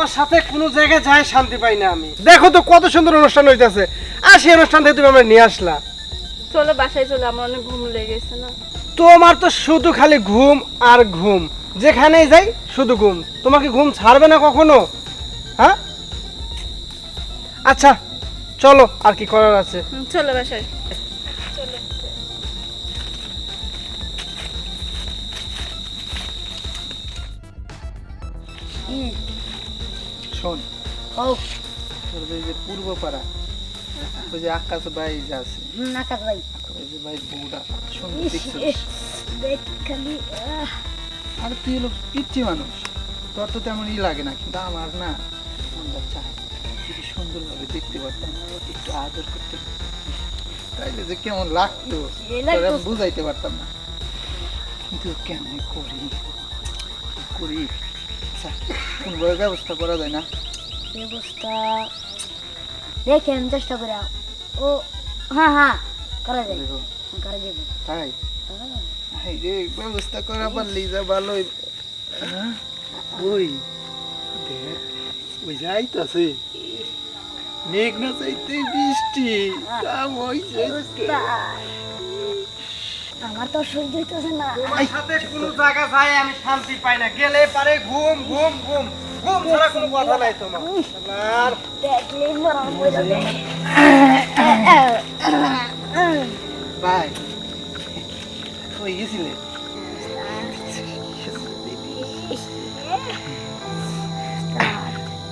তোমার সাথে কোনো জায়গায় যায় শান্তি পাই না আমি। দেখো তো কত সুন্দর অনুষ্ঠান হইতাছে। আর সেই অনুষ্ঠান থেকে তুমি আমরা নিয়ে আসলা। চলো বাসায় চলো আমার অনেক ঘুম লেগেছে না। তোমার তো শুধু খালি ঘুম আর ঘুম। যেখানেই যাই শুধু ঘুম। তোমাকে ঘুম ছাড়বে না কখনো? হ্যাঁ? আচ্ছা চলো আর কি করার আছে? চলো বাসায়। শোন হোক তোর ওই যে পূর্ব পাড়া ওই যে আকাশ ভাই যে আছে। নাকাত ভাই। ওই যে ভাই বউটা সুন্দর খালি আর তুই হলো পিচ্ছি মানুষ তোর তো তেমনই লাগে না কিন্তু আমার না মনটা চায় যদি সুন্দরভাবে দেখতে পারতাম একটু আদর করতে তাইলে যে কেমন লাগতো। বুঝাইতে পারতাম না। কিন্তু কেমন করি? করি? আচ্ছা কোনোভাবে ব্যবস্থা করা যায় না? ব্যবস্থা দেখেন চেষ্টা করে ও হ্যাঁ হ্যাঁ করা যায়। করা যাবে তাই? হ্যাঁ। রে ব্যবস্থা করা পারলি যা ভালো হইব। হ্যাঁ? ওই দেখ ওই যাইতাছে। মেঘ না চাইতে বৃষ্টি কাম হইছে উস্তাদ, আমার তো সহ্য হইতেছে না। তোমার সাথে কোনো জায়গা যায় আমি শান্তি পাই না। গেলে পারে ঘুম ঘুম ঘুম। ঘুম ছাড়া কোনো কথা নাই তোমার। আর দেখলে মরণ যাবে ভাই কই গেছিলে?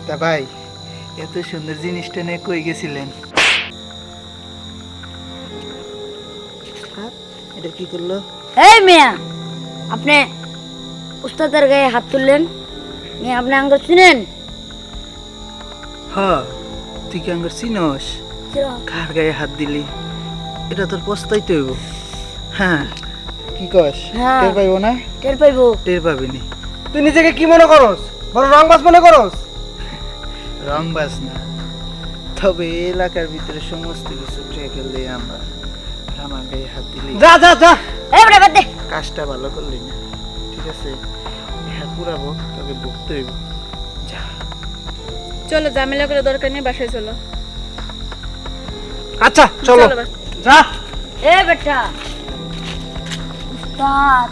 তা ভাই এত সুন্দর জিনিসটা নিয়ে কই গেছিলেন? এটা কি করল? এই মিয়া আপনি উস্তাদের গায়ে হাত তুললেন মিয়া আপনি আঙ্গ চিনেন? হ তুই কি আঙ্গার চিনস? কার গায়ে হাত দিলি? এটা তোর পস্তাইতে হইব। হ্যাঁ কি কস? হ্যাঁ। টের পাইব না? টের পাইবো। টের পাবিনি। তুই নিজেকে কি মনে করস? বড় রংবাজ মনে করস? রং বাস না। তবে এলাকার ভিতরে সমস্ত কিছু ট্রেকেল দিয়ে আমরা আমার গায়ে হাত দিলি। যা যা যা। এই বড় বাদ দে। কাজটা ভালো করলি না। ঠিক আছে হ্যাঁ পুরাবো তবে ভুগতে হইব। যা। চলো ঝামেলা করে দরকার নেই বাসায় চলো। আচ্ছা চলো। যা। এ বেটা। উস্তাদ।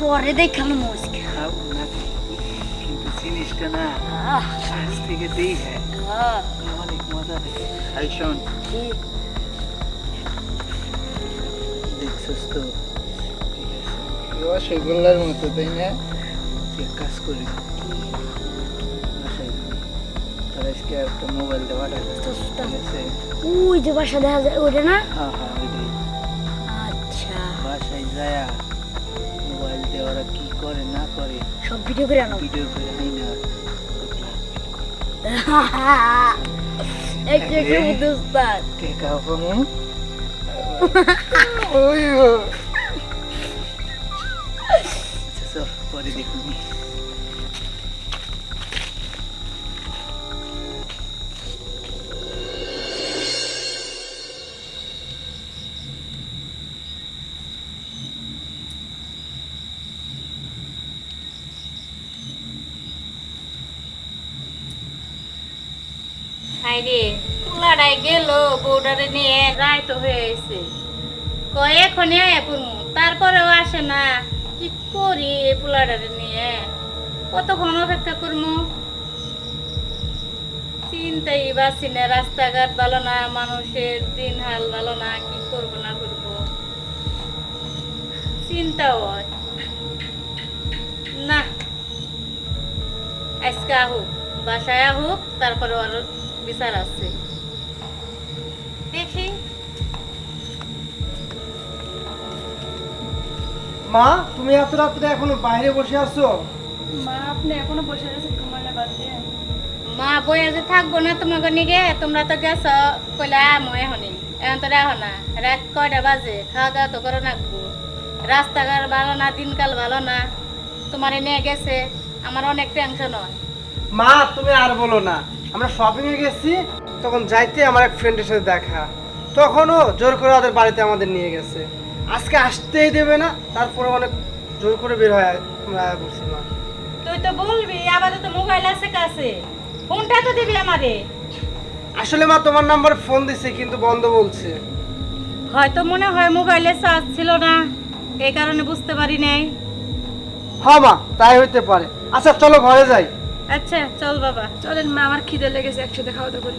পরে দেখানো মুশকিল না? আজ থেকে দেই হ্যাঁ। আহ, অনেক মজা লাগে। আই শোন। কি? দেখছিস তো? ঠিক আছে। রসগোল্লার মতো তাই না? এক কাজ করি। বাসায় যা। তোর আজকে একটা মোবাইল দেওয়া ঠিক আছে? ওই যে বাসা দেখা যায় না? হ্যাঁ হ্যাঁ ওইটাই আচ্ছা। বাসায় যায় মোবাইল দেওয়ারা কি করে না করে? সব ভিডিও করে আনো। ভিডিও করে না? একটু একটু বুদ্ধি উস্তাদ টেকা পামু ওই ও। আচ্ছা চল পরে চিন্তাই বাসি না, রাস্তাঘাট ভালো না, মানুষের দিন হাল ভালো না, কি করব না করব? চিন্তা হয়। না, আজকে আহুক বাসায় আহুক তারপরে ওর বিচার আছে। দেখি। মা তুমি এত রাত্রে এখনও বাইরে বসে আছো? মা আপনি এখনও বসে আছেন ঘুমালে বাদ। দিয়ে মা বইয়া যে থাকব না তোমাকে নিগে? তোমরা তো গেছ। কইলে আমো এখনই এখন। তো রাখো না। রাত কয়টা বাজে? খাওয়া দাওয়া তো করো নাকবো। রাস্তাঘাট ভালো না দিনকাল ভালো না। তোমারে নিয়ে গেছে। আমার অনেক টেনশন হয়। মা তুমি আর বলো না। আমরা শপিং এ গেছি তখন যাইতে আমার এক ফ্রেন্ডের সাথে দেখা। তখনও জোর করে ওদের বাড়িতে আমাদের নিয়ে গেছে। আজকে আসতেই দেবে না তারপরে অনেক জোর করে বের হয় আমরা পড়ছি মা তুই তো বলবি আবার তো মোবাইল আছে কাছে। ফোনটা তো দিবি আমারে। আসলে মা তোমার নাম্বারে ফোন দিছে কিন্তু বন্ধ বলছে। হয়তো মনে হয় মোবাইলে চার্জ ছিল না এই কারণে বুঝতে পারি নাই। হ্যাঁ মা তাই হইতে পারে। আচ্ছা চলো ঘরে যাই। আচ্ছা চল বাবা। চলেন মা আমার খিদে লেগেছে একসাথে খাওয়া দাওয়া করি।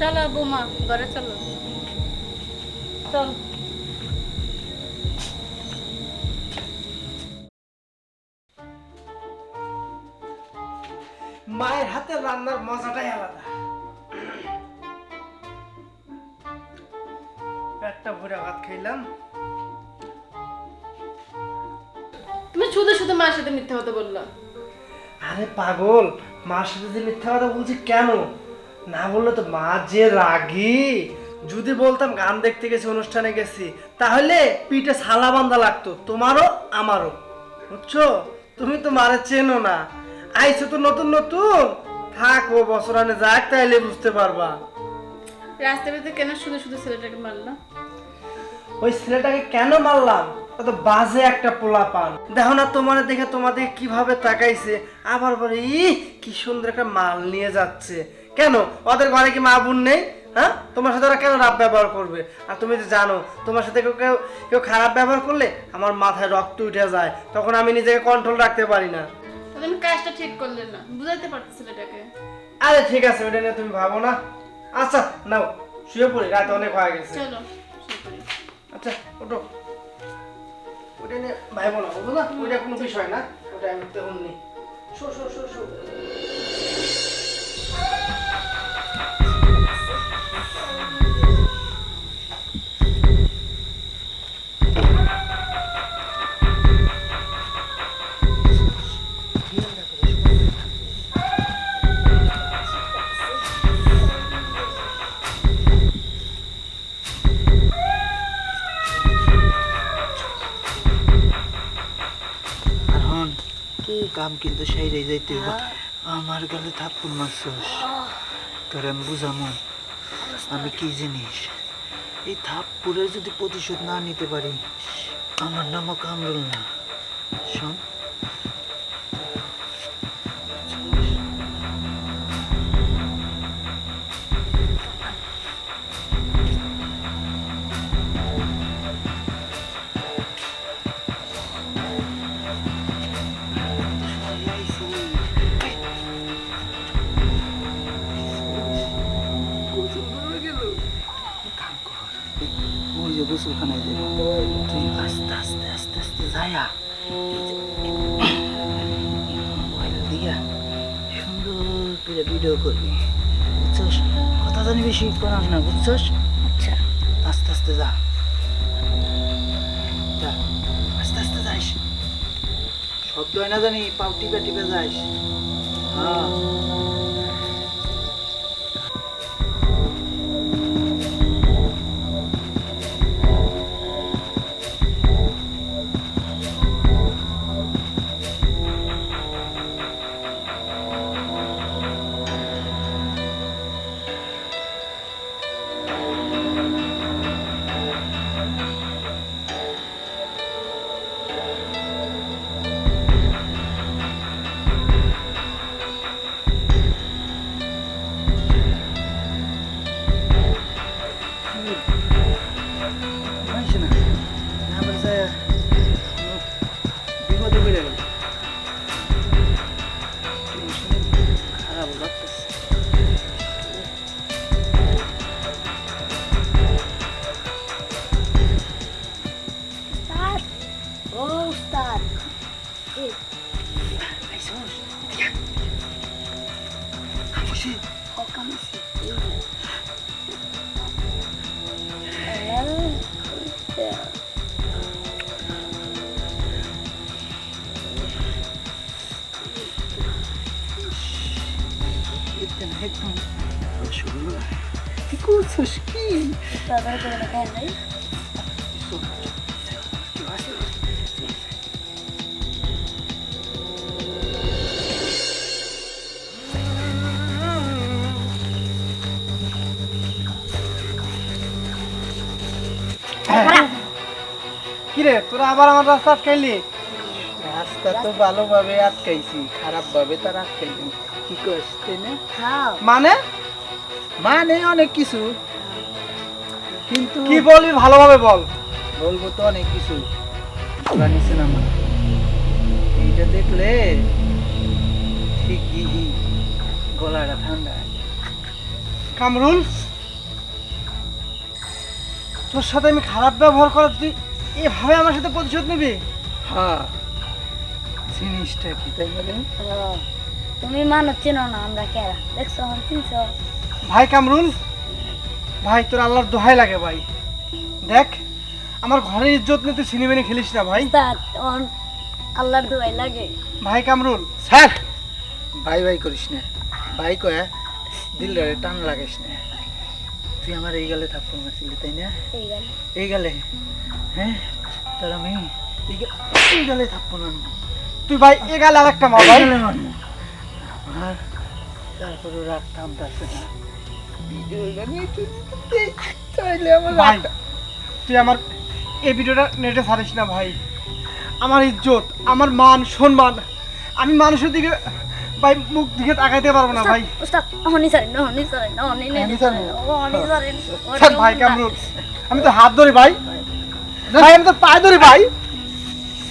চলো বৌমা ঘরে চলো। চল। মায়ের হাতে রান্নার মজাটাই আলাদা। একটা ভরে ভাত খাইলাম। তুমি শুধু শুধু মায়ের সাথে মিথ্যা কথা বলল। আরে পাগল মার সাথে যে মিথ্যা কথা বলছি কেন? না বললে তো মা যে রাগি। যদি বলতাম গান দেখতে গেছি অনুষ্ঠানে গেছি তাহলে পিঠে সালা বান্ধা লাগতো তোমারও আমারও। বুঝছ? তুমি তো মারে চেনো না। আইছো তো নতুন নতুন। থাক ও বছর আনে যাক তাইলে বুঝতে পারবা। রাস্তা বেরোতে কেন শুধু শুধু ছেলেটাকে মারলাম ওই ছেলেটাকে কেন মারলাম? তো বাজে একটা পোলা পান দেখো না তোমার দেখে তোমাদের কীভাবে তাকাইছে। আবার বলে ই কি সুন্দর একটা মাল নিয়ে যাচ্ছে। কেন? ওদের ঘরে কি মা বোন নেই? হ্যাঁ? তোমার সাথে ওরা কেন রাব ব্যবহার করবে? আর তুমি তো জানো তোমার সাথে কেউ কেউ কেউ খারাপ ব্যবহার করলে আমার মাথায় রক্ত উঠে যায়। তখন আমি নিজেকে কন্ট্রোল রাখতে পারি না। তুমি কাজটা ঠিক করলে না। বুঝাইতে ছেলেটাকে আরে ঠিক আছে ওটা নিয়ে তুমি ভাবো না। আচ্ছা নাও শুয়ে পড়ি রাত অনেক হয়ে গেছে। চলো আচ্ছা ওটো ওটা নিয়ে ভাই বুঝলো না ওইটা কোনো বিষয় না, ওটা আমি তেমন নেই শো শো শো শো। কাম কিন্তু সাইরে যাইতে হইব। আমার গেলে থাপ্পর মারছস। তোর আমি বুঝামো আমি কি জিনিস? এই থাপ্পুরের যদি প্রতিশোধ না নিতে পারি আমার নামও কামরুল না। শোন। করে ভিডিও করবি বুঝছস? কথা জানি বেশি করাস না বুঝছস? আচ্ছা। আস্তে আস্তে যা। যা আস্তে আস্তে যাইস। শব্দ হয় না জানি পাও টিপে টিপে যাইস। হ্যাঁ। মাইস না না আবার যায় বিপদে কিরে তোরা আবার আমার রাস্তা আটকাইলি? রাস্তা তো ভালোভাবে আটকাইছি খারাপ ভাবে তার আটকাইছি কি না? হ্যাঁ মানে? মানে অনেক কিছু। কিন্তু কি বলি ভালোভাবে বল। বলব তো অনেক কিছু। নিচে নামা। এইটা দেখলে ঠিকই গলাটা ঠান্ডা। কামরুল তোর সাথে আমি খারাপ ব্যবহার করার তুই এভাবে আমার সাথে প্রতিশোধ নিবি? হ্যাঁ। জিনিসটা কি তাই রে? হ্যাঁ। তুমি মানুষ চিনো না আমরা কেরা। দেখছ চিনছো? ভাই কামরুল ভাই তোর আল্লাহর দোহাই লাগে ভাই। দেখ আমার ঘরের ইজ্জত নিয়ে তুই সিনেমেনে খেলিস না ভাই। আল্লাহর দোয়াই লাগে। ভাই কামরুল স্যার। ভাই ভাই করিস না। ভাই কয়া দিল টান লাগাইস না। তুই আমার এই গালে থাপ্পড় মারছিলি তাই না? এই গেল। হ্যাঁ? তোর আমি এই গালে থাপ্পড় মারবো। তুই ভাই এ গালে আর একটা মার ভাই। এই গালে মারবো। আর তারপরে রাগ থামতাছে না। চাইলে আমার তুই আমার এই ভিডিওটা নেটে ছাড়িস না ভাই। আমার ইজ্জত আমার মান সম্মান। আমি মানুষের দিকে ভাই মুখ দিকে তাকাইতে পারব না ভাই। সরেন। অহনি সরেন স্যার ভাই কামরুল আমি তো হাত ধরি ভাই। ভাই। আমি তো পায়ে ধরি ভাই।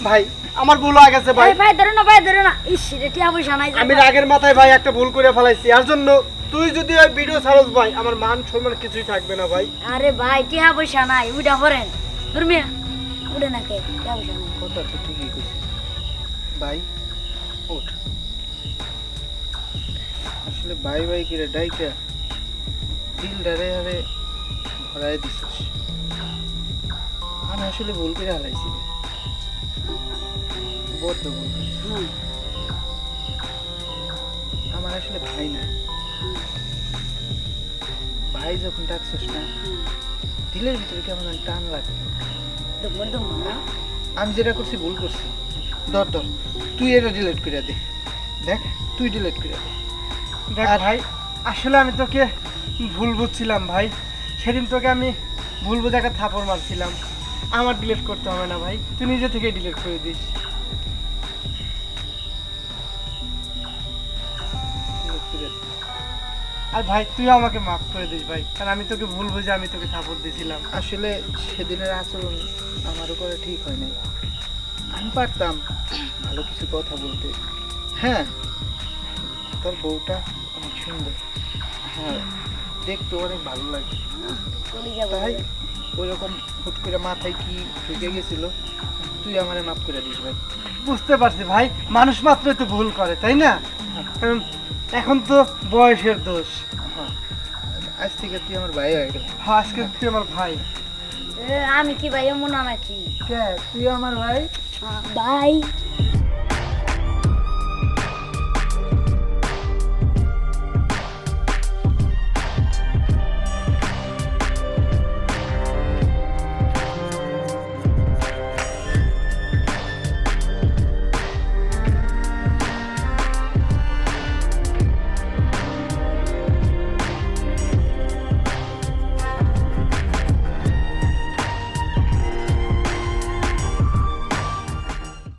ভাই আমার ভুল হয়ে গেছে ভাই। ভাই ধরো না ভাই ধরো না। ইস রে টিয়া পয়সা নাই আমি রাগের মাথায় ভাই একটা ভুল করে ফেলাইছি। এর জন্য তুই যদি ওই ভিডিও ছাড়স ভাই আমার মান সম্মান কিছুই থাকবে না ভাই। আরে ভাই টিয়া পয়সা নাই উইটা করেন। ধর্মিয়া উড়ে না কে টিয়া পয়সা নাই কথা তো ঠিকই কইছে ভাই ওঠ। আসলে ভাই ভাই কিরে ডাইকা দিলটারে আরে ভরাই দিছিস। আমি আসলে ভুল করে হারাইছি। বড্ড ভুল আমার আসলে ভাই না। ভাই যখন ডাকছিস না দিলের ভিতরে কেমন টান লাগে আমি যেটা করছি ভুল করছি। ধর ধর তুই এটা ডিলেট করে দে। দেখ তুই ডিলেট করে দে। দেখ ভাই আসলে আমি তোকে ভুল বুঝছিলাম ভাই। সেদিন তোকে আমি ভুল বুঝে একটা থাপড় মারছিলাম। আমার ডিলিট করতে হবে না ভাই তুই নিজে থেকে ডিলিট করে দিস। আর ভাই তুই আমাকে মাফ করে দিস ভাই কারণ আমি তোকে ভুল বুঝে আমি তোকে থাপড় দিয়েছিলাম আসলে সেদিনের আচরণ আমার উপরে ঠিক হয় নাই। আমি পারতাম ভালো কিছু কথা বলতে। হ্যাঁ তোর বউটা অনেক সুন্দর। হ্যাঁ দেখতে অনেক ভালো লাগে। চলে যাব। তাই ওইরকম হুট করে মাথায় কি ঢুকে গেছিল তুই আমারে মাফ করে দিস ভাই। বুঝতে পারছি ভাই মানুষ মাত্রই তো ভুল করে তাই না? কারণ এখন তো বয়সের দোষ। হ্যাঁ আজ থেকে তুই আমার ভাই হয়ে গেল। হ্যাঁ, আজকে তুই আমার ভাই। আমি কি ভাই এমন নাকি? তুই আমার ভাই? ভাই।